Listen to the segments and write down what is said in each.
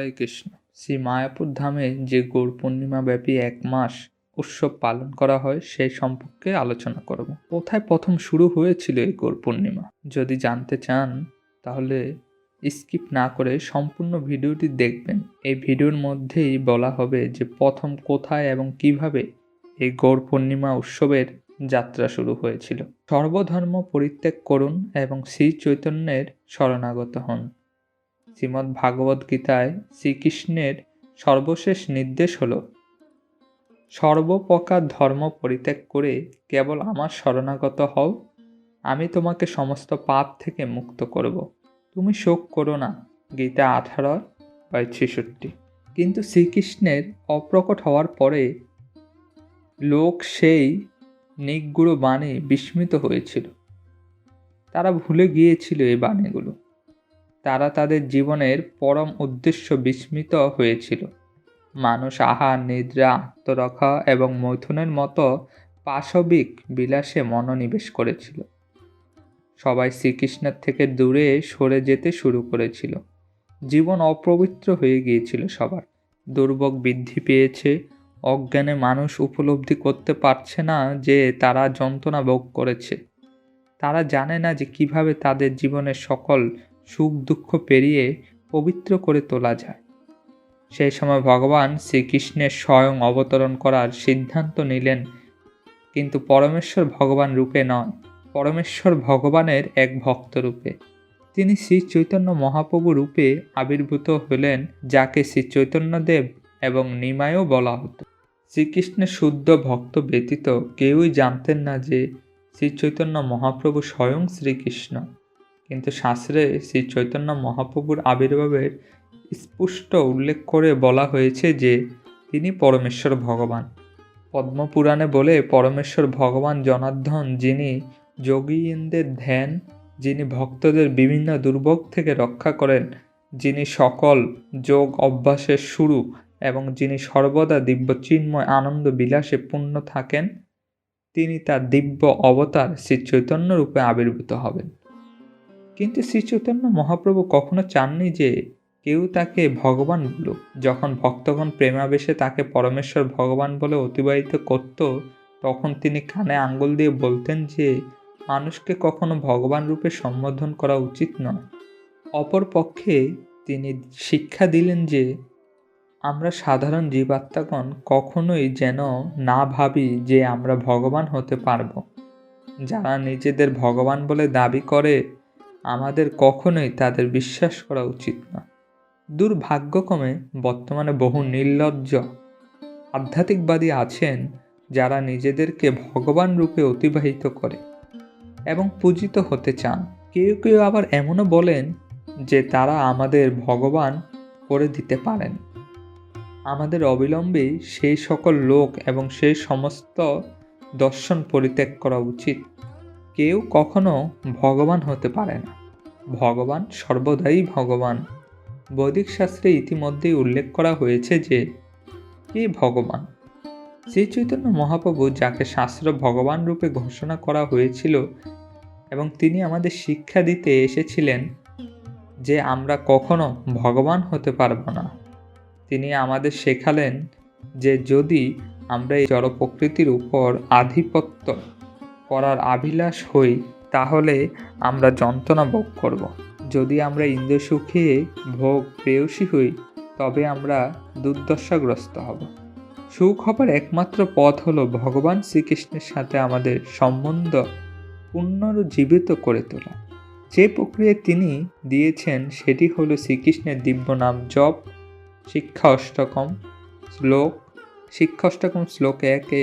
হরে কৃষ্ণ। শ্রী মায়াপুর ধামে যে গৌর পূর্ণিমা ব্যাপী এক মাস উৎসব পালন করা হয় সেই সম্পর্কে আলোচনা করব। কোথায় প্রথম শুরু হয়েছিল এই গৌর পূর্ণিমা? যদি জানতে চান, তাহলে স্কিপ না করে সম্পূর্ণ ভিডিওটি দেখবেন। এই ভিডিওর মধ্যেই বলা হবে যে প্রথম কোথায় এবং কীভাবে এই গৌর পূর্ণিমা উৎসবের যাত্রা শুরু হয়েছিল। সর্বধর্ম পরিত্যাগ করুন এবং শ্রী চৈতন্যের শরণাগত হন। শ্রীমদ্ ভাগবত গীতায় শ্রীকৃষ্ণের সর্বশেষ নির্দেশ হল, সর্বপ্রকার ধর্ম পরিত্যাগ করে কেবল আমার শরণাগত হও, আমি তোমাকে সমস্ত পাপ থেকে মুক্ত করব। তুমি শোক করো না, গীতা আঠারো বাই ছেষট্টি। কিন্তু শ্রীকৃষ্ণের অপ্রকট হওয়ার পরে লোক সেই নিগুড়ো বাণী বিস্মিত হয়েছিল। তারা ভুলে গিয়েছিল এই বাণীগুলো। তারা তাদের জীবনের পরম উদ্দেশ্য বিস্মিত হয়েছিল। মানুষ আহার, নিদ্রা, আত্মরক্ষা এবং মৈথুনের মতো পাশবিক বিলাসে মনোনিবেশ করেছিল। সবাই শ্রীকৃষ্ণের থেকে দূরে সরে যেতে শুরু করেছিল। জীবন অপবিত্র হয়ে গিয়েছিল সবার। দুর্ভোগ বৃদ্ধি পেয়েছে। অজ্ঞানে মানুষ উপলব্ধি করতে পারছে না যে তারা যন্ত্রণা ভোগ করেছে। তারা জানে না যে কীভাবে তাদের জীবনের সকল সুখ দুঃখ পেরিয়ে পবিত্র করে তোলা যায়। সেই সময় ভগবান শ্রীকৃষ্ণের স্বয়ং অবতরণ করার সিদ্ধান্ত নিলেন, কিন্তু পরমেশ্বর ভগবান রূপে নয় পরমেশ্বর ভগবানের এক ভক্ত রূপে। তিনি শ্রী চৈতন্য মহাপ্রভু রূপে আবির্ভূত হলেন, যাকে শ্রী চৈতন্যদেব এবং নিমায়ও বলা হতো। শ্রীকৃষ্ণের শুদ্ধ ভক্ত ব্যতীত কেউই জানতেন না যে শ্রী চৈতন্য মহাপ্রভু স্বয়ং শ্রীকৃষ্ণ। কিন্তু শাস্ত্রে শ্রী চৈতন্য মহাপ্রভুর আবির্ভাবের স্পষ্ট উল্লেখ করে বলা হয়েছে যে, তিনি পরমেশ্বর ভগবান। পদ্মপুরাণে বলে, পরমেশ্বর ভগবান জনার্দন, যিনি যোগীন্দের ধ্যান, যিনি ভক্তদের বিভিন্ন দুর্ভোগ থেকে রক্ষা করেন, যিনি সকল যোগ অভ্যাসের শুরু এবং যিনি সর্বদা দিব্য চিন্ময় আনন্দ বিলাসে পূর্ণ থাকেন, তিনি তার দিব্য অবতার শ্রী চৈতন্য রূপে আবির্ভূত হবেন। কিন্তু শ্রী চৈতন্য মহাপ্রভু কখনো চাননি যে কেউ তাকে ভগবান বলুক। যখন ভক্তগণ প্রেমাবেশে তাকে পরমেশ্বর ভগবান বলে অতিবাহিত করত, তখন তিনি কানে আঙ্গুল দিয়ে বলতেন যে, মানুষকে কখনো ভগবান রূপে সম্বোধন করা উচিত নয়। অপর পক্ষে তিনি শিক্ষা দিলেন যে, আমরা সাধারণ জীবাত্মাগণ কখনোই যেন না ভাবি যে আমরা ভগবান হতে পারব। যারা নিজেদের ভগবান বলে দাবি করে আমাদের কখনোই তাদের বিশ্বাস করা উচিত না। দুর্ভাগ্যক্রমে বর্তমানে বহু নির্লজ্জ, আধ্যাত্মিকবাদী আছেন যারা নিজেদেরকে ভগবান রূপে অতিবাহিত করে এবং পূজিত হতে চান। কেউ কেউ আবার এমনও বলেন যে তারা আমাদের ভগবান করে দিতে পারেন। আমাদের অবিলম্বে সেই সকল লোক এবং সেই সমস্ত দর্শন পরিত্যাগ করা উচিত। কেউ কখনো ভগবান হতে পারে না। ভগবান সর্বদাই ভগবান। বৈদিক শাস্ত্রে ইতিমধ্যেই উল্লেখ করা হয়েছে যে, কে ভগবান? শ্রী চৈতন্য মহাপ্রভু যাকে শাস্ত্র ভগবান রূপে ঘোষণা করা হয়েছিল এবং তিনি আমাদের শিক্ষা দিতে এসেছিলেন যে, আমরা কখনো ভগবান হতে পারব না। তিনি আমাদের শেখালেন যে, যদি আমরা এই জড় প্রকৃতির উপর আধিপত্য করার আভিলাষ হই, তাহলে আমরা যন্ত্রণা ভোগ করব। যদি আমরা ইন্দ্র সুখে ভোগ প্রেয়সী হই, তবে আমরা দুর্দশাগ্রস্ত হব। সুখ হবার একমাত্র পথ হলো ভগবান শ্রীকৃষ্ণের সাথে আমাদের সম্বন্ধ পুনরুজ্জীবিত করে তোলা। যে প্রক্রিয়া তিনি দিয়েছেন, সেটি হলো শ্রীকৃষ্ণের দিব্য নাম জপ, শিক্ষা অষ্টকম শ্লোক। শিক্ষা অষ্টকম শ্লোক একে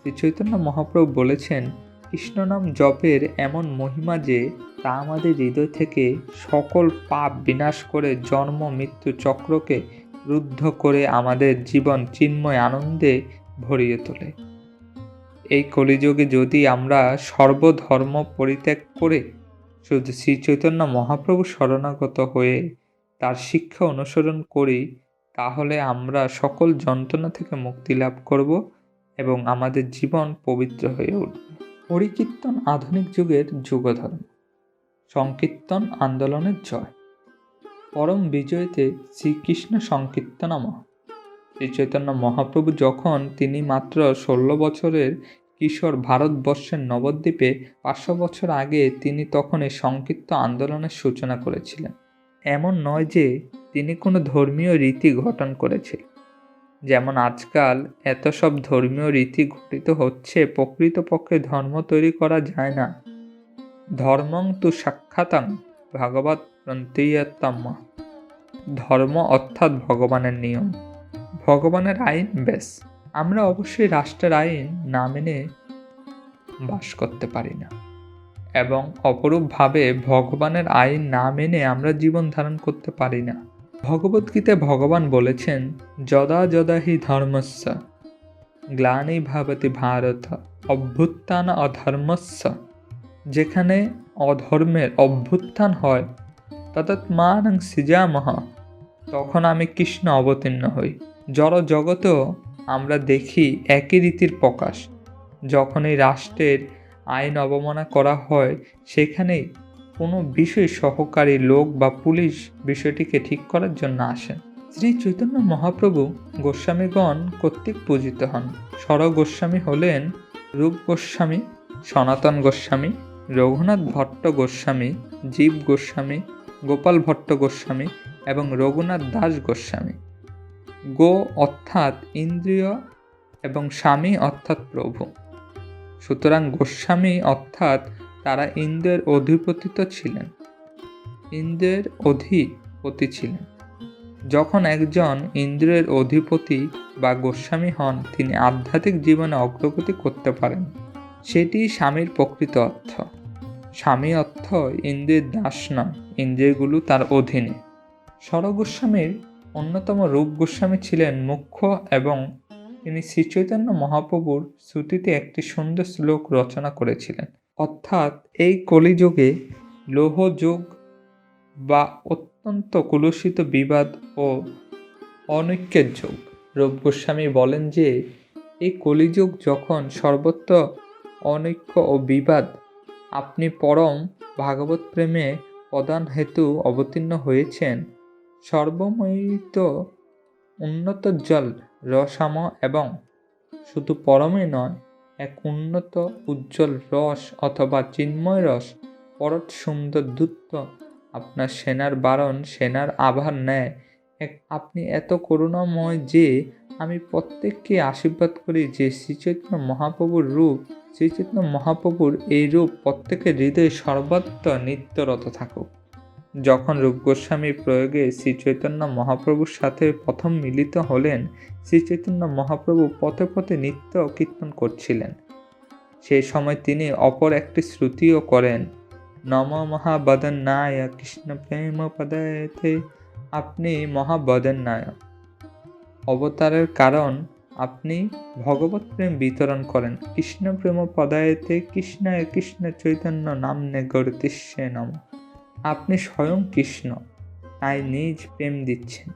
শ্রী চৈতন্য মহাপ্রভু বলেছেন কৃষ্ণনাম জপের এমন মহিমা যে তা আমাদের হৃদয় থেকে সকল পাপ বিনাশ করে জন্ম, মৃত্যু চক্রকে রুদ্ধ করে আমাদের জীবন চিন্ময় আনন্দে ভরিয়ে তোলে। এই কলিযুগে যদি আমরা সর্বধর্ম পরিত্যাগ করে শুধু শ্রী চৈতন্য মহাপ্রভু শরণাগত হয়ে তার শিক্ষা অনুসরণ করি, তাহলে আমরা সকল যন্ত্রণা থেকে মুক্তি লাভ করব এবং আমাদের জীবন পবিত্র হয়ে উঠবে। হরিকীর্তন আধুনিক যুগের যুগধর্ম, সংকীর্তন আন্দোলনের জয়। পরম বিজয়তে শ্রীকৃষ্ণ সংকীর্তনম শ্রী চৈতন্য মহাপ্রভু যখন তিনি মাত্র ষোলো বছরের কিশোর ভারতবর্ষের নবদ্বীপে পাঁচশো বছর আগে তিনি তখন এই সংকীর্ত আন্দোলনের সূচনা করেছিলেন, এমন নয় যে তিনি কোনো ধর্মীয় রীতি গঠন করেছিলেন যেমন আজকাল এত সব ধর্মীয় রীতি ঘটিত হচ্ছে, প্রকৃতপক্ষে ধর্ম তৈরি করা যায় না। ধর্মং তু সাক্ষাতাং ভাগবত প্রন্তীয়তম ধর্ম অর্থাৎ ভগবানের নিয়ম। ভগবানের আইন বেশ আমরা অবশ্যই রাষ্ট্রের আইন না মেনে বাস করতে পারি না। এবং অপরূপভাবে ভগবানের আইন না মেনে আমরা জীবন ধারণ করতে পারি না। ভগবদ্গীতায় ভগবান বলেছেন, যদা যদা হি ধর্মস্য, গ্লানি ভাবতি ভারত, অভ্যুত্থান অধর্মস্য। যেখানে অধর্মের অভ্যুত্থান হয় ততৎ মানং সিজামহ। তখন আমি কৃষ্ণ অবতীর্ণ হই। জড় জগতেও আমরা দেখি একই রীতির প্রকাশ। যখন এই রাষ্ট্রের আইন অবমাননা করা হয়, সেখানেই কোনো বিষয় সহকারী লোক বা পুলিশ বিষয়টিকে ঠিক করার জন্য আসেন। শ্রী চৈতন্য মহাপ্রভু গোস্বামীগণ কর্তৃক পূজিত হন। সর গোস্বামী হলেন রূপ গোস্বামী, সনাতন গোস্বামী, রঘুনাথ ভট্ট গোস্বামী, জীব গোস্বামী, গোপাল ভট্ট গোস্বামী এবং রঘুনাথ দাস গোস্বামী। গো অর্থাৎ ইন্দ্রিয় এবং স্বামী অর্থাৎ প্রভু। সুতরাং গোস্বামী অর্থাৎ তারা ইন্দ্রের অধিপতিত ছিলেন। ইন্দ্রের অধিপতি ছিলেন। যখন একজন ইন্দ্রের অধিপতি বা গোস্বামী হন, তিনি আধ্যাত্মিক জীবনে অগ্রগতি করতে পারেন। সেটি স্বামীর প্রকৃত অর্থ। স্বামী অর্থ ইন্দ্রের দাস নয়, ইন্দ্রিয়গুলো তার অধীনে। স্বরগোস্বামীর অন্যতম রূপ গোস্বামী ছিলেন মুখ্য এবং তিনি শ্রীচৈতন্য মহাপ্রভুর শ্রুতিতে একটি সুন্দর শ্লোক রচনা করেছিলেন। অর্থাৎ এই কলিযুগে লৌহযুগ বা অত্যন্ত কুলুষিত বিবাদ ও অনৈক্যের যুগ। রূপ গোস্বামী বলেন যে, এই কলিযুগ যখন সর্বত্র অনৈক্য ও বিবাদ, আপনি পরম ভাগবত প্রেমে প্রদান হেতু অবতীর্ণ হয়েছেন। সর্বময়িত উন্নত জল রসাম এবং শুধু পরমে নয় এক উন্নত, উজ্জ্বল রস অথবা চিন্ময় রস পরট সুন্দর দূত আপনার সেনার বারণ, সেনার আভার নেয়। এক, আপনি এত করুণাময় যে আমি প্রত্যেককে আশীর্বাদ করি যে শ্রীচৈতন্য মহাপ্রভুর রূপ, শ্রীচৈতন্য মহাপ্রভুর এই রূপ প্রত্যেকের হৃদয়ে সর্বত্র নিত্যরত থাকুক। যখন রূপ গোস্বামী প্রয়োগে শ্রী চৈতন্য মহাপ্রভুর সাথে প্রথম মিলিত হলেন শ্রী চৈতন্য মহাপ্রভু পথে পথে নিত্য কীর্তন করছিলেন। সেই সময় তিনি অপর একটি শ্রুতিও করেন, নম মহাবদন্নায় কৃষ্ণ প্রেম পদায়তে, আপনি মহাবদন্নায়। অবতারের কারণ, আপনি ভগবত প্রেম বিতরণ করেন। কৃষ্ণ প্রেম পদায়তে কৃষ্ণায় কৃষ্ণ চৈতন্য নামনে গড়তিষ্যে নম। আপনি স্বয়ং কৃষ্ণ, তাই নিজ প্রেম দিচ্ছেন।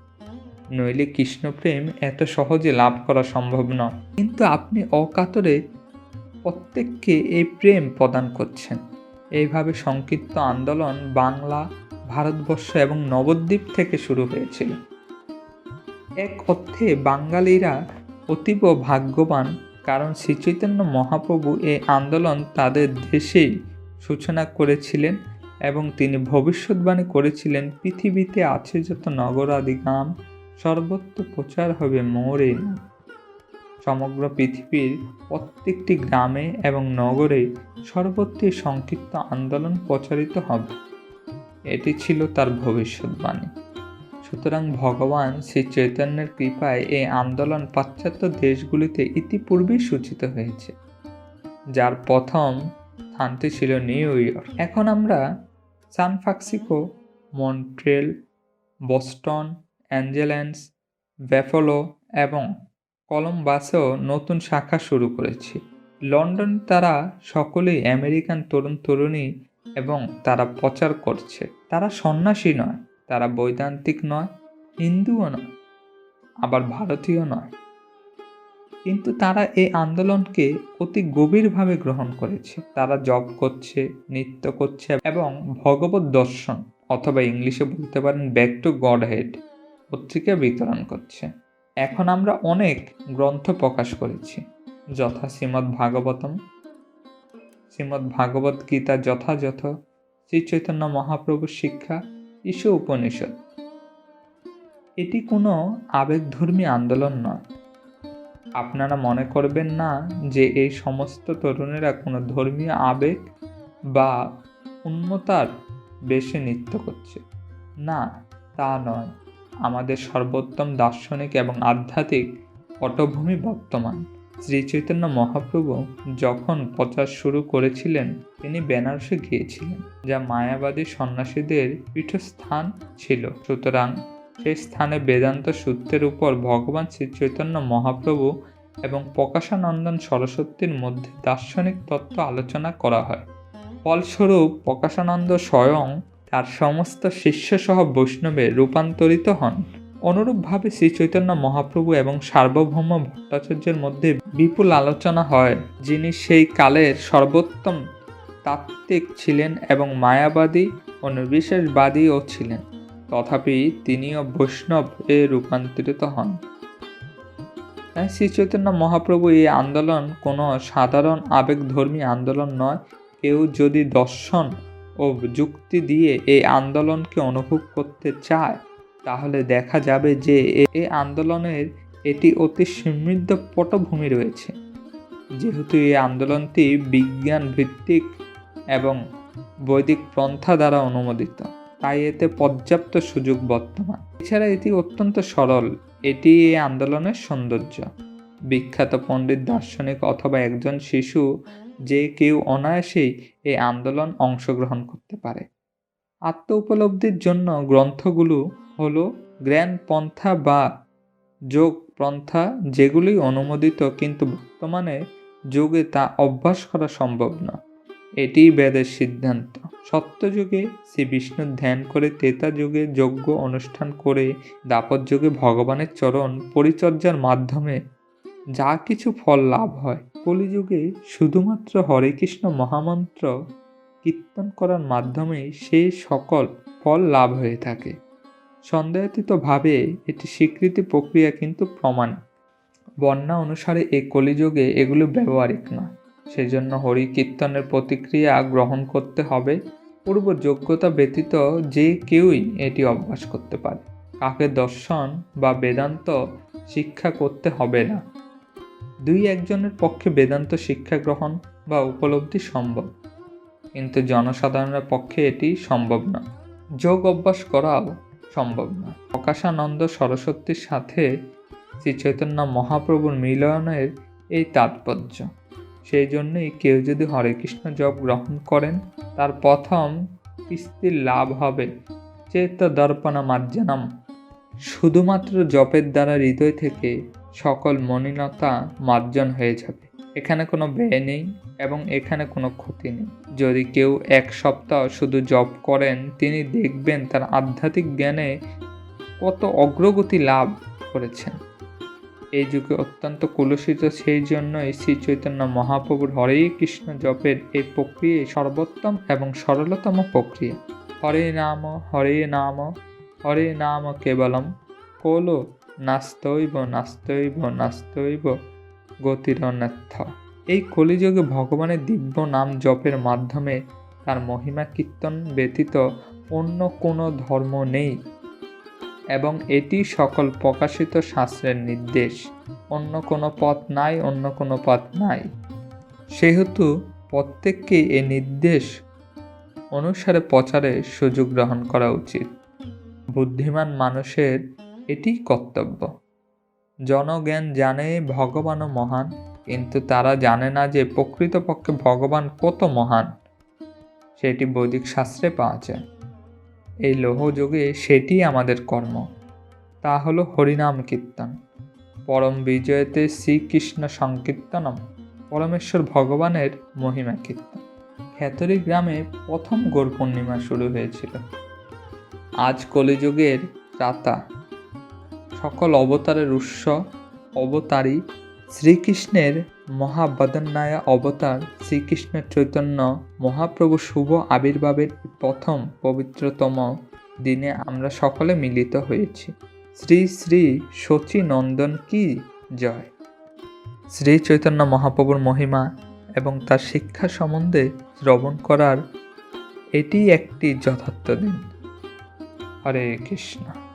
নইলে কৃষ্ণ প্রেম এত সহজে লাভ করা সম্ভব নয়। কিন্তু আপনি অকাতরে প্রত্যেককে এই প্রেম প্রদান করছেন। এইভাবে সংক্ষিপ্ত আন্দোলন বাংলা, ভারতবর্ষ এবং নবদ্বীপ থেকে শুরু হয়েছিল। এক অর্থে বাঙালিরা অতীব ভাগ্যবান, কারণ শ্রীচৈতন্য মহাপ্রভু এই আন্দোলন তাদের দেশেই সূচনা করেছিলেন। এবং তিনি ভবিষ্যৎবাণী করেছিলেন, পৃথিবীতে আছে যত নগরাদি গ্রাম, সর্বত্র প্রচার হবে মোরে। সমগ্র পৃথিবীর প্রত্যেকটি গ্রামে এবং নগরে সর্বত্রই সংক্ষিপ্ত আন্দোলন প্রচারিত হবে। এটি ছিল তার ভবিষ্যৎবাণী। সুতরাং ভগবান শ্রী চৈতন্যের কৃপায় এই আন্দোলন পাশ্চাত্য দেশগুলিতে ইতিপূর্বেই সূচিত হয়েছে, যার প্রথম স্থানটি ছিল নিউ ইয়র্ক। এখন আমরা সান মন্ট্রেল বস্টন, অ্যাঞ্জেলেন্স, ব্যাফলো এবং কলম্বাসেও নতুন শাখা শুরু করেছি। লন্ডন তারা সকলেই আমেরিকান তরুণ তরুণী এবং তারা প্রচার করছে। তারা সন্ন্যাসী নয়, তারা বৈদান্তিক নয়, হিন্দুও নয়, আবার ভারতীয় নয়। কিন্তু তারা এই আন্দোলনকে অতি গভীরভাবে গ্রহণ করেছে। তারা জপ করছে, নৃত্য করছে এবং ভগবত দর্শন, অথবা ইংলিশে বলতে পারেন ব্যাক টু গড হেড পত্রিকা বিতরণ করছে। এখন আমরা অনেক গ্রন্থ প্রকাশ করেছি। যথা শ্রীমদ্ ভাগবতম, শ্রীমদ্ ভাগবত গীতা যথাযথ, শ্রী চৈতন্য মহাপ্রভুর শিক্ষা, ঈশু উপনিষদ। এটি কোনো আবেগধর্মী আন্দোলন নয়। আপনারা মনে করবেন না যে এই সমস্ত তরুণেরা কোনো ধর্মীয় আবেগ বা উন্মতার বেশি নৃত্য করছে। না, তা নয়। আমাদের সর্বোত্তম দার্শনিক এবং আধ্যাত্মিক পটভূমি বর্তমান। শ্রী চৈতন্য মহাপ্রভু যখন প্রচার শুরু করেছিলেন, তিনি বেনারসে গিয়েছিলেন, যা মায়াবাদী সন্ন্যাসীদের পীঠস্থান ছিল। সুতরাং সেই স্থানে বেদান্ত সূত্রের উপর ভগবান শ্রী চৈতন্য মহাপ্রভু এবং প্রকাশানন্দন সরস্বতীর মধ্যে দার্শনিক তত্ত্ব আলোচনা করা হয়। ফলস্বরূপ, প্রকাশানন্দ স্বয়ং তার সমস্ত শিষ্যসহ বৈষ্ণবে রূপান্তরিত হন। অনুরূপভাবে শ্রী চৈতন্য মহাপ্রভু এবং সার্বভৌম ভট্টাচার্যের মধ্যে বিপুল আলোচনা হয়, যিনি সেই কালের সর্বোত্তম তাত্ত্বিক ছিলেন এবং মায়াবাদী ও নির্বিশেষবাদীও ছিলেন। তথাপি তিনিও বৈষ্ণব এ রূপান্তরিত হন। তাই শ্রী চৈতন্য মহাপ্রভু এই আন্দোলন কোনো সাধারণ আবেগধর্মী আন্দোলন নয়। কেউ যদি দর্শন ও যুক্তি দিয়ে এই আন্দোলনকে অনুভব করতে চায়, তাহলে দেখা যাবে যে এই আন্দোলনের এটি অতি সমৃদ্ধ পটভূমি রয়েছে। যেহেতু এই আন্দোলনটি বিজ্ঞান ভিত্তিক এবং বৈদিক পন্থা দ্বারা অনুমোদিত। তাই এতে পর্যাপ্ত সুযোগ বর্তমান। এছাড়া এটি অত্যন্ত সরল। এটি এই আন্দোলনের সৌন্দর্য। বিখ্যাত পণ্ডিত দার্শনিক অথবা একজন শিশু যে কেউ অনায়াসেই এই আন্দোলন অংশগ্রহণ করতে পারে। আত্ম উপলব্ধির জন্য গ্রন্থগুলো হলো জ্ঞান পন্থা বা যোগ পন্থা যেগুলি অনুমোদিত কিন্তু বর্তমানে যোগে তা অভ্যাস করা সম্ভব না এটিই বেদের সিদ্ধান্ত। সত্যযুগে শ্রী বিষ্ণুর ধ্যান করে তেতা যুগে যজ্ঞ অনুষ্ঠান করে দাপর যুগে ভগবানের চরণ পরিচর্যার মাধ্যমে যা কিছু ফল লাভ হয়, কলিযুগে শুধুমাত্র হরে কৃষ্ণ মহামন্ত্র কীর্তন করার মাধ্যমে সেই সকল ফল লাভ হয়ে থাকে। সন্দেহাতীতভাবে এটি স্বীকৃতি প্রক্রিয়া কিন্তু প্রমাণ বন্যা অনুসারে এই কলিযুগে এগুলো ব্যবহারিক নয়। সেজন্য হরি কীর্তনের প্রতিক্রিয়া গ্রহণ করতে হবে। পূর্ব যোগ্যতা ব্যতীত যে কেউই এটি অভ্যাস করতে পারে। কাকে দর্শন বা বেদান্ত শিক্ষা করতে হবে না। দুই একজনের পক্ষে বেদান্ত শিক্ষা গ্রহণ বা উপলব্ধি সম্ভব। কিন্তু জনসাধারণের পক্ষে এটি সম্ভব না। যোগ অভ্যাস করাও সম্ভব না। প্রকাশানন্দ সরস্বতীর সাথে শ্রী চৈতন্য মহাপ্রভুর মিলনের এই তাৎপর্য। সেই জন্যই কেউ যদি হরে কৃষ্ণ জপ গ্রহণ করেন, তার প্রথম কিস্তির লাভ হবে। চেত দর্পণা মার্জনম শুধুমাত্র জপের দ্বারা হৃদয় থেকে সকল মলিনতা মার্জন হয়ে যাবে। এখানে কোনো ব্যয় নেই এবং এখানে কোনো ক্ষতি নেই। যদি কেউ এক সপ্তাহ শুধু জপ করেন, তিনি দেখবেন তার আধ্যাত্মিক জ্ঞানে কত অগ্রগতি লাভ করেছেন। এই যুগে অত্যন্ত কলুষিত, সেই জন্যই শ্রী চৈতন্য মহাপ্রভুর হরে কৃষ্ণ জপের এই প্রক্রিয়াই সর্বোত্তম এবং সরলতম প্রক্রিয়া। হরে নাম হরে নাম হরে নাম কেবলম। কোলো, নাস্তৈব নাস্তৈব নাস্তৈব গতিরন্যর্থ এই কলিযুগে ভগবানের দিব্য নাম জপের মাধ্যমে তার মহিমা কীর্তন ব্যতীত অন্য কোনো ধর্ম নেই। এবং এটি সকল প্রকাশিত শাস্ত্রের নির্দেশ। অন্য কোনো পথ নাই, অন্য কোনো পথ নাই। সেহেতু প্রত্যেককে এ নির্দেশ অনুসারে প্রচারে সুযোগ গ্রহণ করা উচিত। বুদ্ধিমান মানুষের এটি কর্তব্য। জনজ্ঞান জানে ভগবানও মহান, কিন্তু তারা জানে না যে প্রকৃতপক্ষে ভগবান কত মহান। সেটি বৈদিক শাস্ত্রে পাওয়া যায়। এই লৌহযুগে সেটি আমাদের কর্ম। তা হলো হরিনাম কীর্তন। পরম বিজয়তে শ্রীকৃষ্ণ সংকীর্তনম, পরমেশ্বর ভগবানের মহিমা কীর্তন। খেতরি গ্রামে প্রথম গোর পূর্ণিমা শুরু হয়েছিল। আজ কলিযুগের রাতা সকল অবতারের উৎস, অবতারী শ্রীকৃষ্ণের মহাবদন্নায় অবতার শ্রীকৃষ্ণ চৈতন্য মহাপ্রভু শুভ আবির্ভাবের প্রথম পবিত্রতম দিনে আমরা সকলে মিলিত হয়েছি। শ্রী শ্রী শচী নন্দন কি জয়! শ্রী চৈতন্য মহাপ্রভুর মহিমা এবং তার শিক্ষা সম্বন্ধে শ্রবণ করার এটি একটি যথার্থ দিন। হরে কৃষ্ণ।